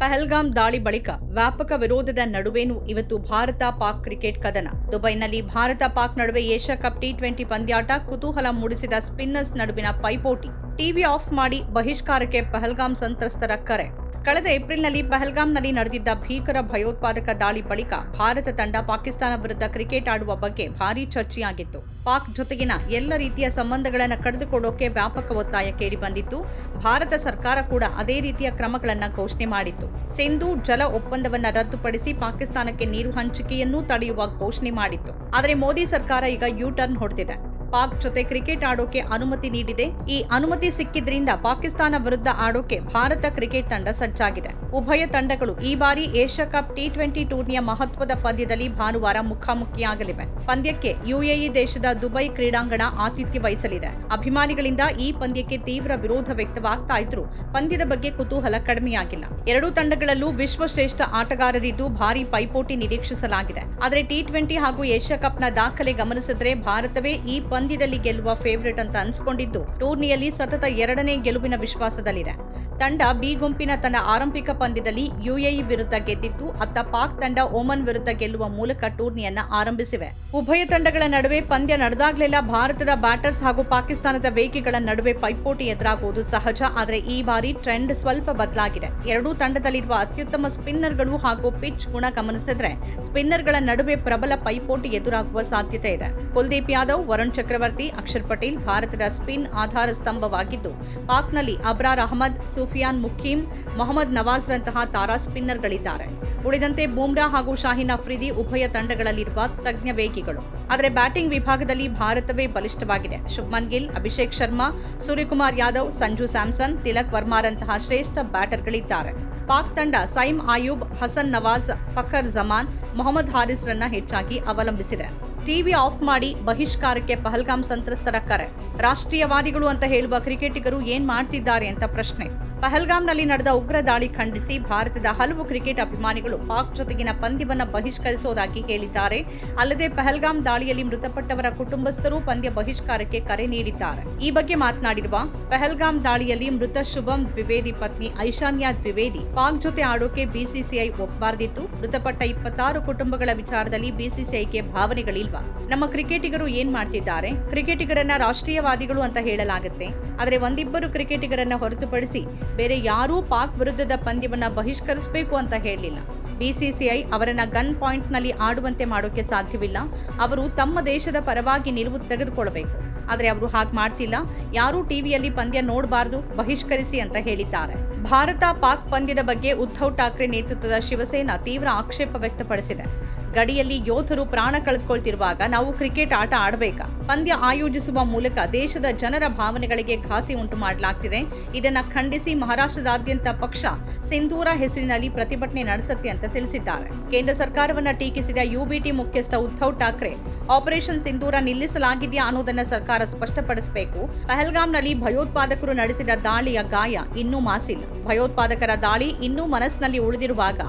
ಪಹಲ್ಗಾಮ್ ದಾಳಿ ಬಳಿಕ ವ್ಯಾಪಕ ವಿರೋಧದ ನಡುವೆನೂ ಇವತ್ತು ಭಾರತ ಪಾಕ್ ಕ್ರಿಕೆಟ್ ಕದನ. ದುಬೈನಲ್ಲಿ ಭಾರತ ಪಾಕ್ ನಡುವೆ ಏಷ್ಯಾ ಕಪ್ ಟಿ ಟ್ವೆಂಟಿ ಪಂದ್ಯಾಟ ಕುತೂಹಲ ಮೂಡಿಸಿದ ಸ್ಪಿನ್ನರ್ಸ್ ನಡುವಿನ ಪೈಪೋಟಿ. ಟಿವಿ ಆಫ್ ಮಾಡಿ ಬಹಿಷ್ಕಾರಕ್ಕೆ ಪಹಲ್ಗಾಮ್ ಸಂತ್ರಸ್ತರ ಕರೆ. ಕಳೆದ ಏಪ್ರಿಲ್ನಲ್ಲಿ ಪಹಲ್ಗಾಮ್ನಲ್ಲಿ ನಡೆದಿದ್ದ ಭೀಕರ ಭಯೋತ್ಪಾದಕ ದಾಳಿ ಬಳಿಕ ಭಾರತ ತಂಡ ಪಾಕಿಸ್ತಾನ ವಿರುದ್ಧ ಕ್ರಿಕೆಟ್ ಆಡುವ ಬಗ್ಗೆ ಭಾರೀ ಚರ್ಚೆಯಾಗಿತ್ತು. ಪಾಕ್ ಜೊತೆಗಿನ ಎಲ್ಲ ರೀತಿಯ ಸಂಬಂಧಗಳನ್ನು ಕಡಿದುಕೊಳ್ಳೋಕೆ ವ್ಯಾಪಕ ಒತ್ತಾಯ ಕೇಳಿಬಂದಿತ್ತು ಭಾರತ ಸರ್ಕಾರ ಕೂಡ ಅದೇ ರೀತಿಯ ಕ್ರಮಗಳನ್ನು ಘೋಷಣೆ ಮಾಡಿತ್ತು. ಸಿಂಧೂ ಜಲ ಒಪ್ಪಂದವನ್ನು ರದ್ದುಪಡಿಸಿ ಪಾಕಿಸ್ತಾನಕ್ಕೆ ನೀರು ಹಂಚಿಕೆಯನ್ನೂ ತಡೆಯುವ ಘೋಷಣೆ ಮಾಡಿತ್ತು. ಆದರೆ ಮೋದಿ ಸರ್ಕಾರ ಈಗ ಯೂ ಟರ್ನ್ ಹೊಡೆದಿದೆ. ಪಾಕ್ ಜೊತೆ ಕ್ರಿಕೆಟ್ ಆಡೋಕೆ ಅನುಮತಿ ನೀಡಿದೆ. ಈ ಅನುಮತಿ ಸಿಕ್ಕಿದ್ರಿಂದ ಪಾಕಿಸ್ತಾನ ವಿರುದ್ಧ ಆಡೋಕೆ ಭಾರತ ಕ್ರಿಕೆಟ್ ತಂಡ ಸಜ್ಜಾಗಿದೆ. ಉಭಯ ತಂಡಗಳು ಈ ಬಾರಿ ಏಷ್ಯಾ ಕಪ್ ಟಿ ಟ್ವೆಂಟಿ ಟೂರ್ನಿಯ ಮಹತ್ವದ ಪಂದ್ಯದಲ್ಲಿ ಭಾನುವಾರ ಮುಖಾಮುಖಿಯಾಗಲಿವೆ. ಪಂದ್ಯಕ್ಕೆ ಯುಎಇ ದೇಶದ ದುಬೈ ಕ್ರೀಡಾಂಗಣ ಆತಿಥ್ಯ ವಹಿಸಲಿದೆ. ಅಭಿಮಾನಿಗಳಿಂದ ಈ ಪಂದ್ಯಕ್ಕೆ ತೀವ್ರ ವಿರೋಧ ವ್ಯಕ್ತವಾಗ್ತಾ ಇದ್ರು ಪಂದ್ಯದ ಬಗ್ಗೆ ಕುತೂಹಲ ಕಡಿಮೆಯಾಗಿಲ್ಲ. ಎರಡೂ ತಂಡಗಳಲ್ಲೂ ವಿಶ್ವಶ್ರೇಷ್ಠ ಆಟಗಾರರಿದ್ದು ಭಾರಿ ಪೈಪೋಟಿ ನಿರೀಕ್ಷಿಸಲಾಗಿದೆ. ಆದರೆ ಟಿ ಟ್ವೆಂಟಿ ಹಾಗೂ ಏಷ್ಯಾ ಕಪ್ನ ದಾಖಲೆ ಗಮನಿಸಿದ್ರೆ ಭಾರತವೇ ಈ ಪಂದ್ಯದಲ್ಲಿ ಗೆಲ್ಲುವ ಫೇವರಿಟ್ ಅಂತ ಅನ್ಸ್ಕೊಂಡಿದ್ದು, ಟೂರ್ನಿಯಲ್ಲಿ ಸತತ ಎರಡನೇ ಗೆಲುವಿನ ವಿಶ್ವಾಸದಲ್ಲಿದೆ. ತಂಡ ಬಿ ಗುಂಪಿನ ತನ್ನ ಆರಂಭಿಕ ಪಂದ್ಯದಲ್ಲಿ ಯುಎಇ ವಿರುದ್ಧ ಗೆದ್ದಿತ್ತು ಅತ್ತ ಪಾಕ್ ತಂಡ ಓಮನ್ ವಿರುದ್ಧ ಗೆಲ್ಲುವ ಮೂಲಕ ಟೂರ್ನಿಯನ್ನ ಆರಂಭಿಸಿವೆ. ಉಭಯ ತಂಡಗಳ ನಡುವೆ ಪಂದ್ಯ ನಡೆದಾಗಲೆಲ್ಲ ಭಾರತದ ಬ್ಯಾಟರ್ಸ್ ಹಾಗೂ ಪಾಕಿಸ್ತಾನದ ವೇಗಿಗಳ ನಡುವೆ ಪೈಪೋಟಿ ಎದುರಾಗುವುದು ಸಹಜ, ಆದರೆ ಈ ಬಾರಿ ಟ್ರೆಂಡ್ ಸ್ವಲ್ಪ ಬದಲಾಗಿದೆ. ಎರಡೂ ತಂಡದಲ್ಲಿರುವ ಅತ್ಯುತ್ತಮ ಸ್ಪಿನ್ನರ್ಗಳು ಹಾಗೂ ಪಿಚ್ ಗುಣ ಗಮನಿಸಿದ್ರೆ ಸ್ಪಿನ್ನರ್ಗಳ ನಡುವೆ ಪ್ರಬಲ ಪೈಪೋಟಿ ಎದುರಾಗುವ ಸಾಧ್ಯತೆ ಇದೆ. ಕುಲ್ದೀಪ್ ಯಾದವ್, ವರುಣ್ ಚಕ್ರವರ್ತಿ, ಅಕ್ಷರ್ ಪಟೇಲ್ ಭಾರತದ ಸ್ಪಿನ್ ಆಧಾರ ಸ್ತಂಭವಾಗಿದ್ದು, ಪಾಕ್ನಲ್ಲಿ ಅಬ್ರಾರ್ ಅಹಮದ್ ಸುಫಿಯಾನ್ ಮುಖೀಂ ಮೊಹಮ್ಮದ್ ನವಾಜ್ರಂತಹ ತಾರಾ ಸ್ಪಿನ್ನರ್ಗಳಿದ್ದಾರೆ. ಉಳಿದಂತೆ ಬೂಮ್ರಾ ಹಾಗೂ ಶಾಹಿನ್ ಅಫ್ರಿದಿ ಉಭಯ ತಂಡಗಳಲ್ಲಿರುವ ತಜ್ಞ ವೇಗಿಗಳು. ಆದರೆ ಬ್ಯಾಟಿಂಗ್ ವಿಭಾಗದಲ್ಲಿ ಭಾರತವೇ ಬಲಿಷ್ಠವಾಗಿದೆ. ಶುಭ್ಮನ್ ಗಿಲ್, ಅಭಿಷೇಕ್ ಶರ್ಮಾ, ಸೂರ್ಯಕುಮಾರ್ ಯಾದವ್, ಸಂಜು ಸ್ಯಾಮ್ಸನ್, ತಿಲಕ್ ವರ್ಮಾರಂತಹ ಶ್ರೇಷ್ಠ ಬ್ಯಾಟರ್ಗಳಿದ್ದಾರೆ. ಪಾಕ್ ತಂಡ ಸೈಮ್ ಆಯೂಬ್, ಹಸನ್ ನವಾಜ್, ಫಖರ್ ಜಮಾನ್, ಮೊಹಮ್ಮದ್ ಹಾರಿಸ್ರನ್ನ ಹೆಚ್ಚಾಗಿ ಅವಲಂಬಿಸಿದೆ. ಟಿವಿ ಆಫ್ ಮಾಡಿ ಬಹಿಷ್ಕಾರಕ್ಕೆ ಪಹಲ್ಗಾಮ್ ಸಂತ್ರಸ್ತರ ಕರೆ. ರಾಷ್ಟ್ರೀಯವಾದಿಗಳು ಅಂತ ಹೇಳುವ ಕ್ರಿಕೆಟಿಗರು ಏನ್ ಮಾಡ್ತಿದ್ದಾರೆ ಅಂತ ಪ್ರಶ್ನೆ. ಪಹಲ್ಗಾಮ್ನಲ್ಲಿ ನಡೆದ ಉಗ್ರ ದಾಳಿ ಖಂಡಿಸಿ ಭಾರತದ ಹಲವು ಕ್ರಿಕೆಟ್ ಅಭಿಮಾನಿಗಳು ಪಾಕ್ ಜೊತೆಗಿನ ಪಂದ್ಯವನ್ನು ಬಹಿಷ್ಕರಿಸುವುದಾಗಿ ಹೇಳಿದ್ದಾರೆ. ಅಲ್ಲದೆ ಪಹಲ್ಗಾಮ್ ದಾಳಿಯಲ್ಲಿ ಮೃತಪಟ್ಟವರ ಕುಟುಂಬಸ್ಥರು ಪಂದ್ಯ ಬಹಿಷ್ಕಾರಕ್ಕೆ ಕರೆ ನೀಡಿದ್ದಾರೆ. ಈ ಬಗ್ಗೆ ಮಾತನಾಡಿರುವ ಪಹಲ್ಗಾಮ್ ದಾಳಿಯಲ್ಲಿ ಮೃತ ಶುಭಂ ದ್ವಿವೇದಿ ಪತ್ನಿ ಐಶಾನ್ಯ ದ್ವಿವೇದಿ ಪಾಕ್ ಜೊತೆ ಆಡೋಕೆ ಬಿಸಿಸಿಐ ಒಪ್ಪಬಾರ್ದಿತ್ತು ಮೃತಪಟ್ಟ ಇಪ್ಪತ್ತಾರು ಕುಟುಂಬಗಳ ವಿಚಾರದಲ್ಲಿ ಬಿಸಿಸಿಐಗೆ ಭಾವನೆಗಳಿಲ್ವಾ? ನಮ್ಮ ಕ್ರಿಕೆಟಿಗರು ಏನ್ ಮಾಡ್ತಿದ್ದಾರೆ? ಕ್ರಿಕೆಟಿಗರನ್ನ ರಾಷ್ಟ್ರೀಯವಾದಿಗಳು ಅಂತ ಹೇಳಲಾಗುತ್ತೆ. ಆದರೆ ಒಂದಿಬ್ಬರು ಕ್ರಿಕೆಟಿಗರನ್ನ ಹೊರತುಪಡಿಸಿ ಬೇರೆ ಯಾರೂ ಪಾಕ್ ವಿರುದ್ಧದ ಪಂದ್ಯವನ್ನ ಬಹಿಷ್ಕರಿಸಬೇಕು ಅಂತ ಹೇಳಲಿಲ್ಲ. ಬಿಸಿಸಿಐ ಅವರನ್ನು ಗನ್ ಪಾಯಿಂಟ್ನಲ್ಲಿ ಆಡುವಂತೆ ಮಾಡೋಕೆ ಸಾಧ್ಯವಿಲ್ಲ. ಅವರು ತಮ್ಮ ದೇಶದ ಪರವಾಗಿ ನಿಲುವು ತೆಗೆದುಕೊಳ್ಳಬೇಕು. ಆದರೆ ಅವರು ಹಾಗೆ ಮಾಡ್ತಿಲ್ಲ. ಯಾರೂ ಟಿವಿಯಲ್ಲಿ ಪಂದ್ಯ ನೋಡಬಾರದು, ಬಹಿಷ್ಕರಿಸಿ ಅಂತ ಹೇಳಿದ್ದಾರೆ. ಭಾರತ ಪಾಕ್ ಪಂದ್ಯದ ಬಗ್ಗೆ ಉದ್ಧವ್ ಠಾಕ್ರೆ ನೇತೃತ್ವದ ಶಿವಸೇನಾ ತೀವ್ರ ಆಕ್ಷೇಪ ವ್ಯಕ್ತಪಡಿಸಿದೆ. ಗಡಿಯಲ್ಲಿ ಯೋಧರು ಪ್ರಾಣ ಕಳೆದುಕೊಳ್ತಿರುವಾಗ ನಾವು ಕ್ರಿಕೆಟ್ ಆಟ ಆಡಬೇಕಾ? ಪಂದ್ಯ ಆಯೋಜಿಸುವ ಮೂಲಕ ದೇಶದ ಜನರ ಭಾವನೆಗಳಿಗೆ ಘಾಸಿ ಉಂಟು ಮಾಡಲಾಗ್ತಿದೆ. ಇದನ್ನ ಖಂಡಿಸಿ ಮಹಾರಾಷ್ಟ್ರದಾದ್ಯಂತ ಪಕ್ಷ ಸಿಂಧೂರ ಹೆಸರಿನಲ್ಲಿ ಪ್ರತಿಭಟನೆ ನಡೆಸುತ್ತೆ ಅಂತ ತಿಳಿಸಿದ್ದಾರೆ. ಕೇಂದ್ರ ಸರ್ಕಾರವನ್ನ ಟೀಕಿಸಿದ ಯುಬಿಟಿ ಮುಖ್ಯಸ್ಥ ಉದ್ಧವ್ ಠಾಕ್ರೆ, ಆಪರೇಷನ್ ಸಿಂಧೂರ ನಿಲ್ಲಿಸಲಾಗಿದೆಯಾ ಅನ್ನೋದನ್ನ ಸರ್ಕಾರ ಸ್ಪಷ್ಟಪಡಿಸಬೇಕು. ಪಹಲ್ಗಾಮ್ನಲ್ಲಿ ಭಯೋತ್ಪಾದಕರು ನಡೆಸಿದ ದಾಳಿಯ ಗಾಯ ಇನ್ನೂ ಮಾಸಿಲ್ಲ. ಭಯೋತ್ಪಾದಕರ ದಾಳಿ ಇನ್ನೂ ಮನಸ್ಸಿನಲ್ಲಿ ಉಳಿದಿರುವಾಗ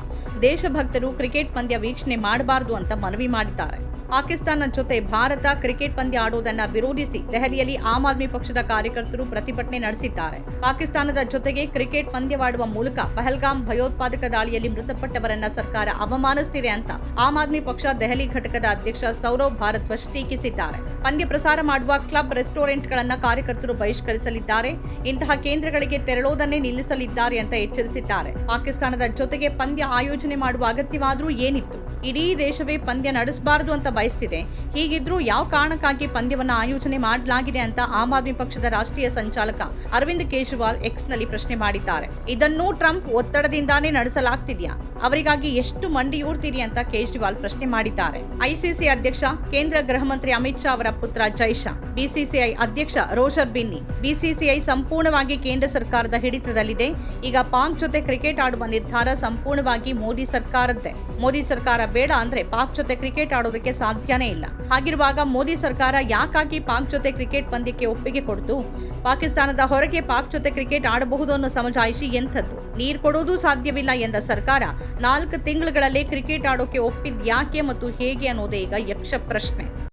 ದೇಶಭಕ್ತರು ಕ್ರಿಕೆಟ್ ಪಂದ್ಯ ವೀಕ್ಷಣೆ ಮಾಡಬಾರದು ಅಂತ ಮನವಿ ಮಾಡಿದ್ದಾರೆ. ಪಾಕಿಸ್ತಾನ ಜೊತೆ ಭಾರತ ಕ್ರಿಕೆಟ್ ಪಂದ್ಯ ಆಡುವುದನ್ನ ವಿರೋಧಿಸಿ ದೆಹಲಿಯಲ್ಲಿ ಆಮ್ ಆದ್ಮಿ ಪಕ್ಷದ ಕಾರ್ಯಕರ್ತರು ಪ್ರತಿಭಟನೆ ನಡೆಸಿದ್ದಾರೆ. ಪಾಕಿಸ್ತಾನದ ಜೊತೆಗೆ ಕ್ರಿಕೆಟ್ ಪಂದ್ಯವಾಡುವ ಮೂಲಕ ಪಹಲ್ಗಾಮ್ ಭಯೋತ್ಪಾದಕ ದಾಳಿಯಲ್ಲಿ ಮೃತಪಟ್ಟವರನ್ನ ಸರ್ಕಾರ ಅವಮಾನಿಸುತ್ತಿದೆ ಅಂತ ಆಮ್ ಆದ್ಮಿ ಪಕ್ಷ ದೆಹಲಿ ಘಟಕದ ಅಧ್ಯಕ್ಷ ಸೌರವ್ ಭಾರದ್ವಾಜ್ ಟೀಕಿಸಿದ್ದಾರೆ. ಪಂದ್ಯ ಪ್ರಸಾರ ಮಾಡುವ ಕ್ಲಬ್ ರೆಸ್ಟೋರೆಂಟ್ಗಳನ್ನ ಕಾರ್ಯಕರ್ತರು ಬಹಿಷ್ಕರಿಸಲಿದ್ದಾರೆ. ಇಂತಹ ಕೇಂದ್ರಗಳಿಗೆ ತೆರಳೋದನ್ನೇ ನಿಲ್ಲಿಸಲಿದ್ದಾರೆ ಅಂತ ಎಚ್ಚರಿಸಿದ್ದಾರೆ. ಪಾಕಿಸ್ತಾನದ ಜೊತೆಗೆ ಪಂದ್ಯ ಆಯೋಜನೆ ಮಾಡುವ ಅಗತ್ಯವಾದರೂ ಏನಿತ್ತು? ಇಡೀ ದೇಶವೇ ಪಂದ್ಯ ನಡೆಸಬಾರದು ಅಂತ ಬಯಸ್ತಿದೆ. ಹೀಗಿದ್ರೂ ಯಾವ ಕಾರಣಕ್ಕಾಗಿ ಪಂದ್ಯವನ್ನ ಆಯೋಜನೆ ಮಾಡಲಾಗಿದೆ ಅಂತ ಆಮ್ ಆದ್ಮಿ ಪಕ್ಷದ ರಾಷ್ಟ್ರೀಯ ಸಂಚಾಲಕ ಅರವಿಂದ್ ಕೇಜ್ರಿವಾಲ್ ಎಕ್ಸ್ನಲ್ಲಿ ಪ್ರಶ್ನೆ ಮಾಡಿದ್ದಾರೆ. ಇದನ್ನು ಟ್ರಂಪ್ ಒತ್ತಡದಿಂದಾನೇ ನಡೆಸಲಾಗ್ತಿದ್ಯಾ? ಅವರಿಗಾಗಿ ಎಷ್ಟು ಮಂಡಿಯೂರ್ತೀರಿ ಅಂತ ಕೇಜ್ರಿವಾಲ್ ಪ್ರಶ್ನೆ ಮಾಡಿದ್ದಾರೆ. ಐಸಿಸಿ ಅಧ್ಯಕ್ಷ, ಕೇಂದ್ರ ಗೃಹ ಮಂತ್ರಿ ಅಮಿತ್ ಶಾ ಅವರ ಪುತ್ರ ಜೈಶಾ ಬಿಸಿಸಿಐ ಅಧ್ಯಕ್ಷ ರೋಷರ್ ಬಿನ್ನಿ. ಬಿಸಿಸಿಐ ಸಂಪೂರ್ಣವಾಗಿ ಕೇಂದ್ರ ಸರ್ಕಾರದ ಹಿಡಿತದಲ್ಲಿದೆ. ಈಗ ಪಾಕ್ ಜೊತೆ ಕ್ರಿಕೆಟ್ ಆಡುವ ನಿರ್ಧಾರ ಸಂಪೂರ್ಣವಾಗಿ ಮೋದಿ ಸರ್ಕಾರದ್ದೇ. ಮೋದಿ ಸರ್ಕಾರ ಬೇಡ ಅಂದ್ರೆ ಪಾಕ್ ಜೊತೆ ಕ್ರಿಕೆಟ್ ಆಡೋದಕ್ಕೆ ಸಾಧ್ಯನೇ ಇಲ್ಲ. ಹಾಗಿರುವಾಗ ಮೋದಿ ಸರ್ಕಾರ ಯಾಕಾಗಿ ಪಾಕ್ ಜೊತೆ ಕ್ರಿಕೆಟ್ ಪಂದ್ಯಕ್ಕೆ ಒಪ್ಪಿಗೆ ಕೊಡ್ತು? ಪಾಕಿಸ್ತಾನದ ಹೊರಗೆ ಪಾಕ್ ಜೊತೆ ಕ್ರಿಕೆಟ್ ಆಡಬಹುದು ಅನ್ನೋ ಸಮಜಾಯಿಷಿ ಎಂಥದ್ದು? ನೀರ್ ಕೊಡೋದೂ ಸಾಧ್ಯವಿಲ್ಲ ಎಂದ ಸರ್ಕಾರ, ನಾಲ್ಕು ತಿಂಗಳುಗಳಲ್ಲೇ ಕ್ರಿಕೆಟ್ ಆಡೋಕೆ ಒಪ್ಪಿದ್ ಯಾಕೆ ಮತ್ತು ಹೇಗೆ ಅನ್ನೋದೇ ಈಗ ಯಕ್ಷ ಪ್ರಶ್ನೆ